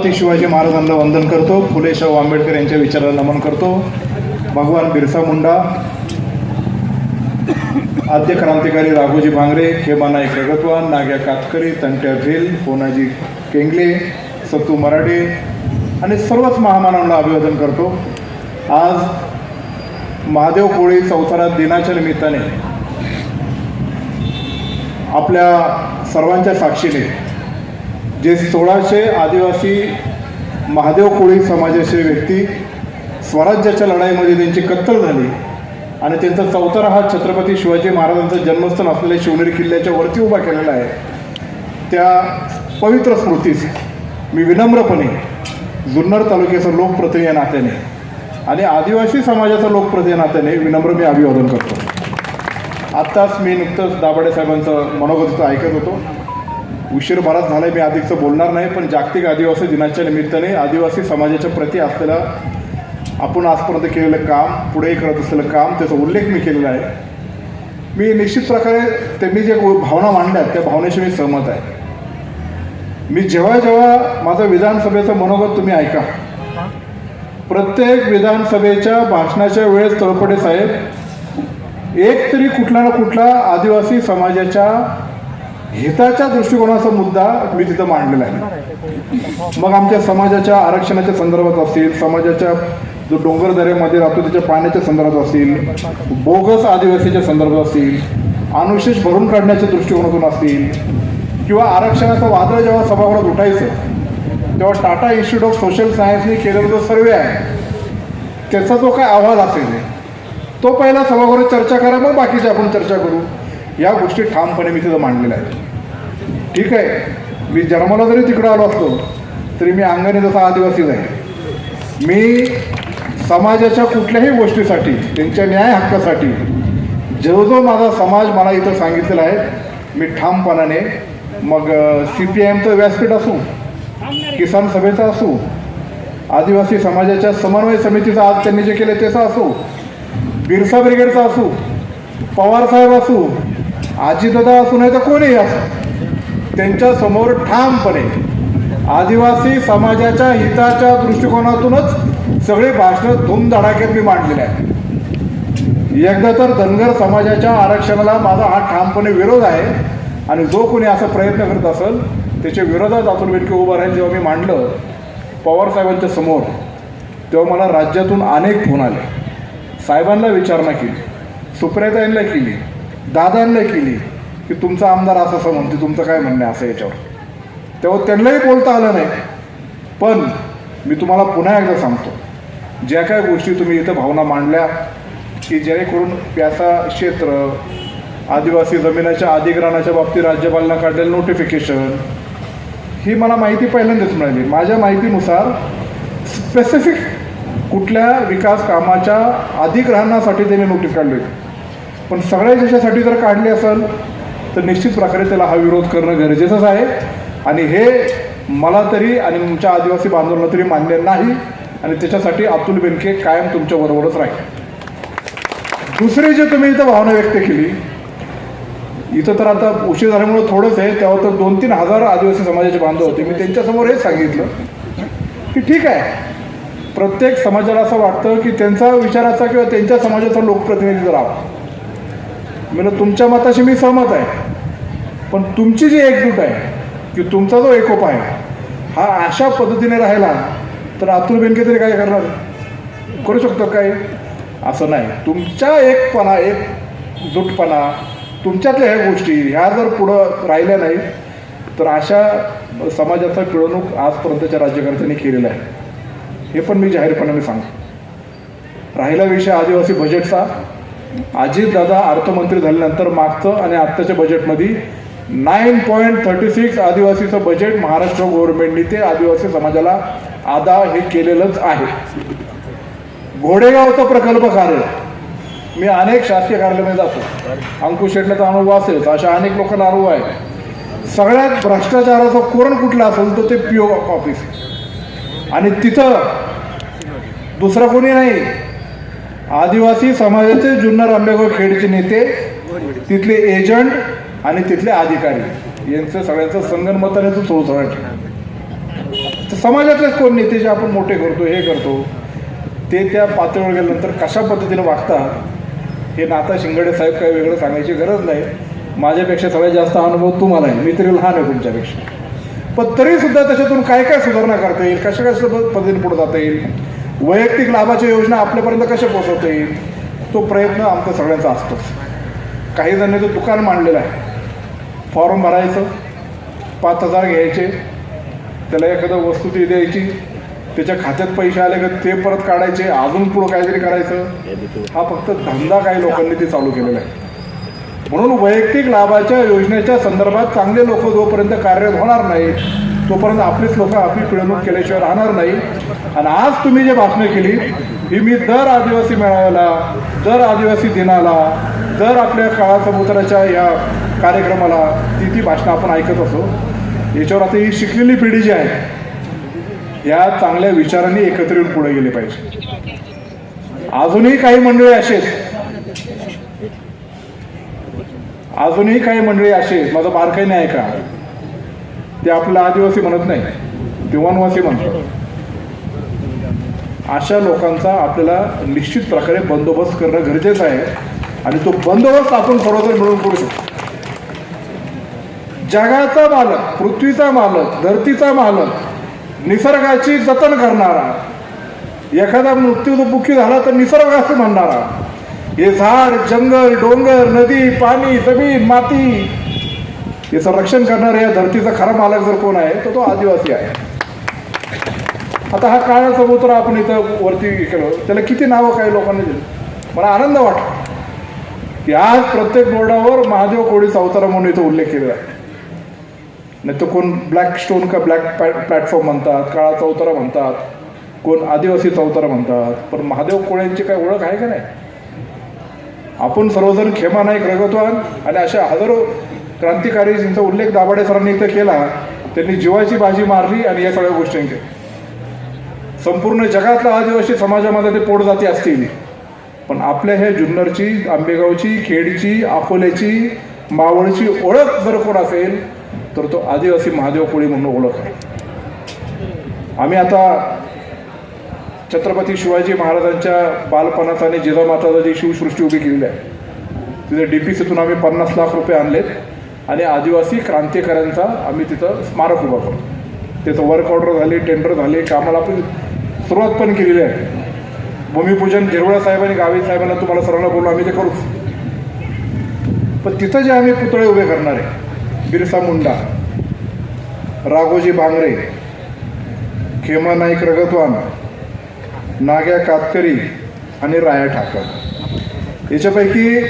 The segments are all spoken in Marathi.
छत्रपती शिवाजी महाराजांना वंदन करतो. फुले शाहू आंबेडकर यांच्या विचाराला नमन करतो. भगवान बिरसा मुंडा आद्य क्रांतिकारी राघोजी भांगरे खेमानाई रगतवान नाग्या कातकरी तंट्या भेल पोनाजी केंगले सत्तू मराठे आणि सर्वच महामानवांना अभिवादन करतो. आज महादेव कोळी चौथरा दिनाच्या निमित्ताने आपल्या सर्वांच्या साक्षीने जे सोळाशे आदिवासी महादेव कोळी समाजाचे व्यक्ती स्वराज्याच्या लढाईमध्ये त्यांची कत्तल झाली आणि त्यांचा चौतारा हा छत्रपती शिवाजी महाराजांचं जन्मस्थान असलेल्या शिवनेरी किल्ल्याच्या वरती उभा केलेला आहे. त्या पवित्र स्मृतीस मी विनम्रपणे जुन्नर तालुक्याचा लोकप्रतिनिधी या नात्याने आणि आदिवासी समाजाचा लोकप्रतिनिधी या नात्याने विनम्र मी अभिवादन करतो. आत्ताच मी नुकतंच दाभाडे साहेबांचं मनोगत ऐकत होतो. उशीर बराच झाला मी अधिकचं बोलणार नाही पण जागतिक आदिवासी दिनाच्या निमित्ताने आदिवासी समाजाच्या प्रती असलेला आपण आजपर्यंत केलेलं काम पुढे करत असलेलं काम त्याचा उल्लेख मी केलेला आहे. मी निश्चित प्रकारे त्यांनी जे भावना मांडल्या त्या भावनेशी मी सहमत आहे. मी जेव्हा जेव्हा माझं विधानसभेचं मनोगत तुम्ही ऐका. प्रत्येक विधानसभेच्या भाषणाच्या वेळेस तळपडे साहेब एक तरी कुठला ना कुठला आदिवासी समाजाच्या हिताच्या दृष्टिकोनाचा मुद्दा मी तिथं मांडलेला आहे. मग आमच्या समाजाच्या आरक्षणाच्या संदर्भात असतील समाजाच्या जो डोंगर दऱ्यामध्ये राहतो त्याच्या पाण्याच्या संदर्भात असतील बोगस आदिवासीच्या संदर्भात असतील अनुशेष भरून काढण्याच्या दृष्टिकोनातून असतील किंवा आरक्षणाचं वादळ जेव्हा सभागृहात उठायचं तेव्हा टाटा इन्स्टिट्यूट ऑफ सोशल सायन्सने केलेला जो सर्वे आहे त्याचा जो काय अहवाल असेल तो पहिला सभागृहात चर्चा करा मग बाकीचे आपण चर्चा करू. या गोष्टी ठामपणे मी तिथं मांडलेल्या आहेत. ठीक आहे? मी जन्माला जरी तिकडं आलो असतो तरी मी अंगाने जसा आदिवासीच आहे मी समाजाच्या कुठल्याही गोष्टीसाठी त्यांच्या न्याय हक्कासाठी जो जो माझा समाज मला इथं सांगितलेला आहे मी ठामपणाने मग सी पी एमचं व्यासपीठ असू किसान सभेचा असू आदिवासी समाजाच्या समन्वय समितीचं आज त्यांनी जे केलं त्याचं असू बिरसा ब्रिगेडचा असू पवार साहेब असू आजीदादा असू नाही तर कोणीही असू. त्यांच्यासमोर ठामपणे आदिवासी समाजाच्या हिताच्या दृष्टिकोनातूनच सगळी भाषणं धूमधडाक्यात मी मांडलेली आहे एकदा तर धनगर समाजाच्या आरक्षणाला माझा हा ठामपणे विरोध आहे आणि जो कोणी असा प्रयत्न करत असेल त्याच्या विरोधात अतुल बेटके उभं राहील जेव्हा मी मांडलं पवारसाहेबांच्या समोर तेव्हा मला राज्यातून अनेक फोन आले. साहेबांना विचारणा केली सुप्रियाताईंना केली दादांना केली की तुमचा आमदार असं असं म्हणते तुमचं काय म्हणणं असं याच्यावर. तेव्हा त्यांनाही बोलता आलं नाही. पण मी तुम्हाला पुन्हा एकदा सांगतो ज्या काय गोष्टी तुम्ही इथं भावना मांडल्या की जेणेकरून प्यासा क्षेत्र आदिवासी जमिनाच्या अधिग्रहणाच्या बाबतीत राज्यपालांना काढलेलं नोटिफिकेशन ही मला माहिती पहिल्यांदाच मिळाली. माझ्या माहितीनुसार स्पेसिफिक कुठल्या विकास कामाच्या अधिग्रहणासाठी त्यांनी नोटीस काढली होती पण सगळ्या देशासाठी जर काढली असेल तर निश्चित प्रकारे त्याला हा विरोध करणं गरजेचंच आहे. आणि हे मला तरी आणि तुमच्या आदिवासी बांधवांना तरी मान्य नाही. आणि त्याच्यासाठी अतुल बेनके कायम तुमच्याबरोबरच राहील. दुसरी जे तुम्ही इथं भावना व्यक्त केली इथं तर आता उशीर झाल्यामुळे थोडंच आहे. तेव्हा तर दोन तीन हजार आदिवासी समाजाचे बांधव होते. मी त्यांच्यासमोर हेच सांगितलं की ठीक आहे. प्रत्येक समाजाला असं वाटतं की त्यांचा विचाराचा किंवा त्यांच्या समाजाचा लोकप्रतिनिधी जर राहावा म्हणजे तुमच्या मताशी मी सहमत आहे. पण तुमची जी एकजूट आहे की तुमचा जो एकोप आहे हा अशा पद्धतीने राहिला तर अतुल बेनके तरी काय करणार? करू शकतो काय असं नाही. तुमच्या एकपणा एकजूटपणा तुमच्यातल्या ह्या गोष्टी ह्या जर पुढं राहिल्या नाही तर अशा समाजाचा पिळवणूक आजपर्यंतच्या राज्यकर्त्यांनी केलेला आहे. हे पण मी जाहीरपणाने सांगतो. राहिला विषय आदिवासी बजेटचा अजितदादा अर्थमंत्री झाल्यानंतर मागचं आणि आत्ताच्या बजेटमध्ये नाईन पॉईंट थर्टी सिक्स आदिवासीचं बजेट महाराष्ट्र गव्हर्नमेंटने ते आदिवासी समाजाला आदा हे केलेलंच आहे. घोडेगावचा प्रकल्प कार्य मी अनेक शासकीय कार्यालयामध्ये जातो. अंकुश शेटल्याचा अनुभव असेल अशा अनेक लोकांना अनुभव आहे. सगळ्यात भ्रष्टाचाराचं कोरण कुठलं असेल तर ते पी ओ ऑफिस आणि तिथं दुसरं कोणी नाही. आदिवासी समाजाचे जुन्नर आंबेगाव खेडचे नेते तिथले एजंट आणि तिथले अधिकारी. यांचं सगळ्यांचं संगनमताने तो समाजातलेच कोण नेते जे आपण मोठे करतो हे करतो ते त्या पातळीवर गेल्यानंतर कशा पद्धतीने वागतात हे नाता शिंगडे साहेब काही वेगळं सांगायची गरज नाही. माझ्यापेक्षा सगळ्यात जास्त अनुभव तुम्हाला आहे मी तरी लहान आहे तुमच्यापेक्षा. पण तरीसुद्धा त्याच्यातून काय काय सुधारणा करता येईल? कशा कशा पद्धतीने पुढे जाता येईल? वैयक्तिक लाभाच्या योजना आपल्यापर्यंत कशा पोहोचवता येईल? तो प्रयत्न आमचा सगळ्यांचा असतोच. काही जणांनी तो दुकान मांडलेलं आहे. फॉर्म भरायचं पाच हजार घ्यायचे त्याला एखादं वस्तू ती द्यायची त्याच्या खात्यात पैसे आले का ते परत काढायचे अजून पुढं काहीतरी करायचं. हा फक्त धंदा काही लोकांनी ते चालू केलेला आहे. म्हणून वैयक्तिक लाभाच्या योजनेच्या संदर्भात चांगले लोक जोपर्यंत कार्यरत होणार नाहीत तोपर्यंत आपलीच लोक आपली पिळवणूक केल्याशिवाय राहणार नाही. आणि आज तुम्ही जे भाषणं केली ही मी दर आदिवासी मेळाव्याला दर आदिवासी दिनाला दर आपल्या काळा समुद्राच्या या कार्यक्रमाला ती ती भाषणं आपण ऐकत असो याच्यावर आता ही शिकलेली पिढी जी आहे या चांगल्या विचारांनी एकत्र येऊन पुढे गेले पाहिजे. अजूनही काही मंडळी अशी आहेत. अजूनही काही मंडळी अशी आहेत. माझं बारकाई नाही का ते आपलं आदिवासी म्हणत नाही. ते वनवासी म्हणतात. अशा लोकांचा आपल्याला निश्चित प्रकारे बंदोबस्त करणं गरजेचं आहे आणि तो बंदोबस्त आपण सर्वजण मिळून करू शकतो. जगाचा मालक पृथ्वीचा मालक धरतीचा मालक निसर्गाची जतन करणारा एखादा मृत्यूमुखी झाला तर निसर्ग असं म्हणणारा हे झाड जंगल डोंगर नदी पाणी जमीन माती याचं रक्षण करणारा या धरतीचा खरा मालक जर कोण आहे तर तो आदिवासी आहे. आता हा काळा चबुतरा आपण इथं वरती केलं. त्याला किती नावं काही लोकांनी दिली? मला आनंद वाटतो की आज प्रत्येक बोर्डावर महादेव कोळी चौतारा म्हणून इथं उल्लेख केलेला आहे. नाही तर कोण ब्लॅक स्टोन का ब्लॅक प्लॅटफॉर्म म्हणतात काळा चौतारा म्हणतात कोण आदिवासी चौतारा म्हणतात पण महादेव कोळ्यांची काय ओळख आहे का नाही? आपण सर्वजण खेमा नाईक रगतवान आणि अशा हजारो क्रांतिकारी ज्यांचा उल्लेख दाभाडे सरांनी इथं केला त्यांनी जीवाची बाजी मारली आणि या सगळ्या गोष्टी संपूर्ण जगातला आदिवासी समाजामध्ये ते पोट जाती असतील. पण आपल्या ह्या जुन्नरची आंबेगावची खेडची अकोल्याची मावळची ओळख जर कोण असेल तर तो आदिवासी महादेव कोळी म्हणून ओळख आहे. आम्ही आता छत्रपती शिवाजी महाराजांच्या बालपणाचा आणि जिजामाताचा जी शिवसृष्टी उभी केलेली आहे तिथे डी पी सीतून आम्ही पन्नास लाख रुपये आणलेत. आणि आदिवासी क्रांतिकाऱ्यांचा आम्ही तिथं स्मारक उभा करतो. त्याचं वर्क ऑर्डर झाले टेंडर झाले कामाला आपण सुरुवात पण केलेली आहे. भूमिपूजन साहेब साहेबांनी गावी साहेबांना तुम्हाला सर्वांना बोलून आम्ही ते करूच. पण तिथं जे आम्ही पुतळे उभे करणार आहे बिरसा मुंडा राघोजी भांगरे खेमा नाईक रगतवान नाग्या कातकरी आणि राया ठाकर. याच्यापैकी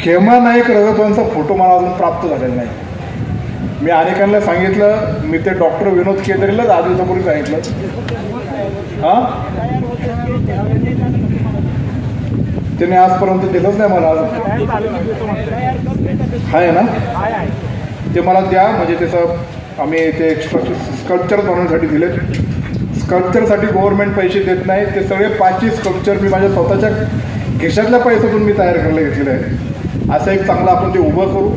खेमा नाईक रगतवानचा फोटो मला अजून प्राप्त झालेला नाही. मी अनेकांना सांगितलं मी ते डॉक्टर विनोद केंद्रेला दहा दिवसापूर्वी सांगितलं. हां? त्याने आजपर्यंत दिलंच नाही मला अजून. आहे ना? ते मला द्या म्हणजे त्याचं आम्ही ते स्कल्पचर बनवण्यासाठी दिलेत. स्कल्पचरसाठी गव्हर्नमेंट पैसे देत नाही ते सगळे पाचही स्कल्पचर मी माझ्या स्वतःच्या खिशातल्या पैशातून मी तयार करायला घेतलेलं आहे असं एक चांगलं आपण ते उभं करू.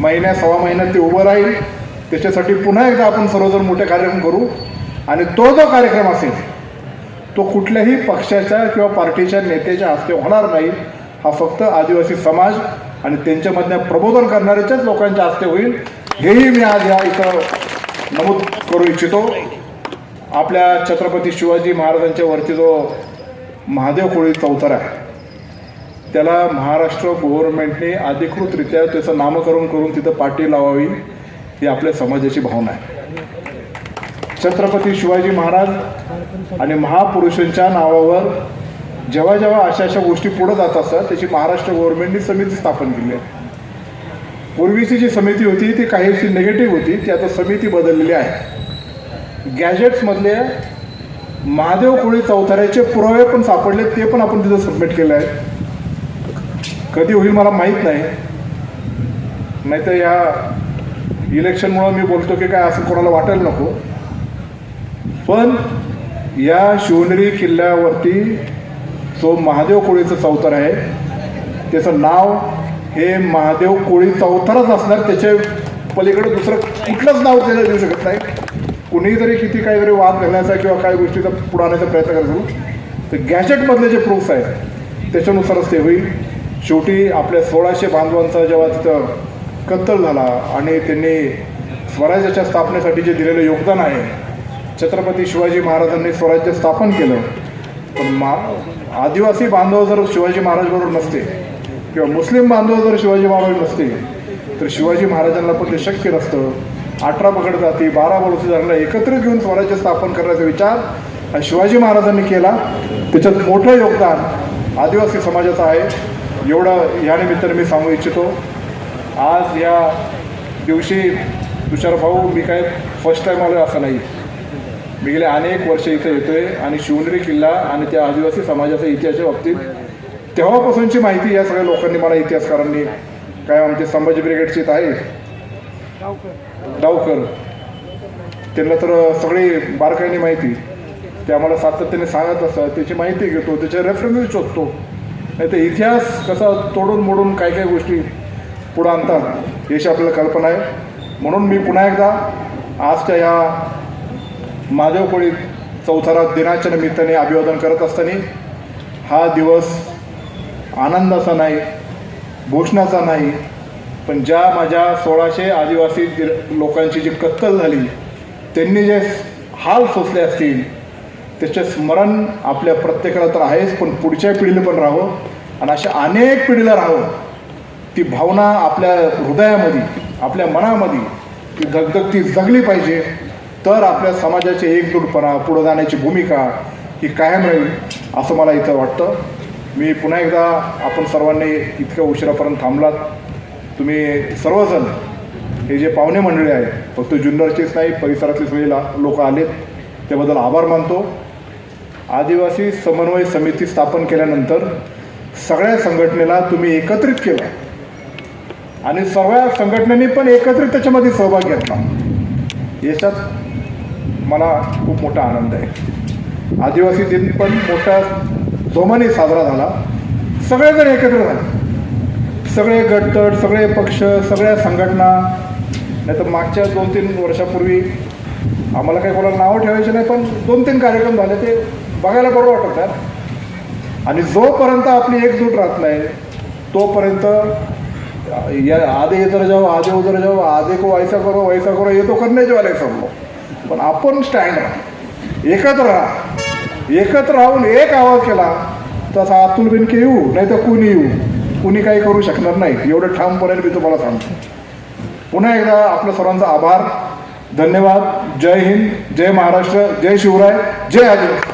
महिन्या सव्वा महिन्यात ते उभं राहील. त्याच्यासाठी पुन्हा एकदा आपण सर्वजण मोठे कार्यक्रम करू. आणि तो जो कार्यक्रम असेल तो कुठल्याही पक्षाच्या किंवा पार्टीच्या नेत्याच्या हस्ते होणार नाही. हा फक्त आदिवासी समाज आणि त्यांच्यामधल्या प्रबोधन करणाऱ्याच्याच लोकांच्या हस्ते होईल. हेही मी आज या इथं नमूद करू इच्छितो. आपल्या छत्रपती शिवाजी महाराजांच्या वरती जो महादेव कोळी चौथरा आहे त्याला महाराष्ट्र गव्हर्नमेंटने अधिकृतरित्या त्याचं नामकरण करून तिथं पाठी लावावी ही आपल्या समाजाची भावना आहे. छत्रपती शिवाजी महाराज आणि महापुरुषांच्या नावावर जेव्हा जेव्हा अशा अशा गोष्टी पुढे जात असतात त्याची महाराष्ट्र गव्हर्नमेंटने समिती स्थापन केली आहे. पूर्वीची जी समिती होती ती काहीशी निगेटिव्ह होती ती आता समिती बदललेली आहे. गॅजेट्समधले महादेव कोळी चौथऱ्याचे पुरावे पण सापडले ते पण आपण तिथं सबमिट केले आहे कधी होईल मला माहीत नाही. नाहीतर या इलेक्शनमुळं मी बोलतो की काय असं कोणाला वाटायला नको. पण या शिवनेरी किल्ल्यावरती जो महादेव कोळीचं चौतर आहे त्याचं नाव हे महादेव कोळी चौथारच असणार. त्याच्या पलीकडे दुसरं कुठलंच नाव त्याला देऊ शकत नाही. कुणीही जरी किती काही जरी वाद घालण्याचा किंवा काही गोष्टीचा पुढे प्रयत्न करत असेल तर गॅजेटमधले जे प्रूफ्स आहेत त्याच्यानुसारच ते होईल. शेवटी आपल्या सोळाशे बांधवांचा जेव्हा तिथं कत्तल झाला आणि त्यांनी स्वराज्याच्या स्थापनेसाठी जे दिलेलं योगदान आहे छत्रपती शिवाजी महाराजांनी स्वराज्य स्थापन केलं. पण मा आदिवासी बांधव जर शिवाजी महाराजबरोबर नसते किंवा मुस्लिम बांधव जर शिवाजी महाराज नसते तर शिवाजी महाराजांना पण ते शक्य नसतं. अठरा पकड जाती बारा बलुतेदारांना एकत्रित घेऊन स्वराज्य स्थापन करण्याचा विचार शिवाजी महाराजांनी केला. त्याच्यात मोठं योगदान आदिवासी समाजाचं आहे. एवढं या निमित्ताने मी सांगू इच्छितो. आज या दिवशी तुषार भाऊ मी काय फर्स्ट टाईम आलो असं नाही. मी गेले अनेक वर्ष इथे येतोय आणि शिवनेरी किल्ला आणि त्या आदिवासी समाजाच्या इतिहासाच्या बाबतीत तेव्हापासूनची माहिती या सगळ्या लोकांनी मला इतिहासकारांनी काय आमचे संभाजी ब्रिगेडचे आहे. डावकर. त्यांना तर सगळी बारकाईने माहिती. ते आम्हाला सातत्याने सांगत असतात. त्याची माहिती घेतो त्याचे रेफरन्स शोधतो. नाही तर इतिहास कसा तोडून मोडून काय काय गोष्टी पुढं आणतात याची आपल्याला कल्पना आहे. म्हणून मी पुन्हा एकदा आजच्या या महादेव कोळी दिनाच्या निमित्ताने अभिवादन करत असताना हा दिवस आनंदाचा नाही घोषणाचा नाही पण ज्या माझ्या सोळाशे आदिवासी लोकांची जी कत्तल झाली त्यांनी जे हाल सोसले असतील त्याचे स्मरण आपल्या प्रत्येकाला तर आहेच पण पुढच्या पिढीला पण राहावं. आणि अशा अनेक पिढीला राहावं. ती भावना आपल्या हृदयामध्ये आपल्या मनामध्ये ती धगधग ती जगली पाहिजे. तर आपल्या समाजाचे एकजूटपणा पुढं जाण्याची भूमिका ही कायम राहील असं मला इथं वाटतं. मी पुन्हा एकदा आपण सर्वांनी इतक्या उशिरापर्यंत थांबलात. तुम्ही सर्वजण हे जे पाहुणे मंडळी आहेत फक्त जुन्नरचेच नाही परिसरातले सगळे लोक आलेत. त्याबद्दल आभार मानतो. आदिवासी समन्वय समिती स्थापन केल्यानंतर सगळ्या संघटनेला तुम्ही एकत्रित केलं. आणि सगळ्या संघटनेने पण एकत्रित त्याच्यामध्ये सहभाग घेतला. याच्यात मला खूप मोठा आनंद आहे. आदिवासी दिन पण मोठ्या जोमाने साजरा झाला. सगळेजण एकत्र झाले. सगळे गटतट सगळे पक्ष सगळ्या संघटना नाही तर मागच्या दोन तीन वर्षापूर्वी आम्हाला काही कोणाला नावं ठेवायचे नाही पण दोन तीन कार्यक्रम झाले ते बघायला बरं वाटत आहे आणि जोपर्यंत आपली एकजूट राहत नाही तोपर्यंत या आधे इतर जाऊ आधे उधर जाऊ आधे को वैसा करो वैसा करो येतो तो करण्याचे वाले पण आपण स्टँड राहा. एकत्र राहा. एकत्र राहून एक आवाज केला तसा अतुल बिनके येऊ नाही तर कुणी येऊ. कुणी काही करू शकणार नाही. एवढं ठामपणे मी तुम्हाला सांगतो. पुन्हा एकदा आपल्या सर्वांचा आभार. धन्यवाद. जय हिंद. जय महाराष्ट्र. जय शिवराय. जय आदिवासी.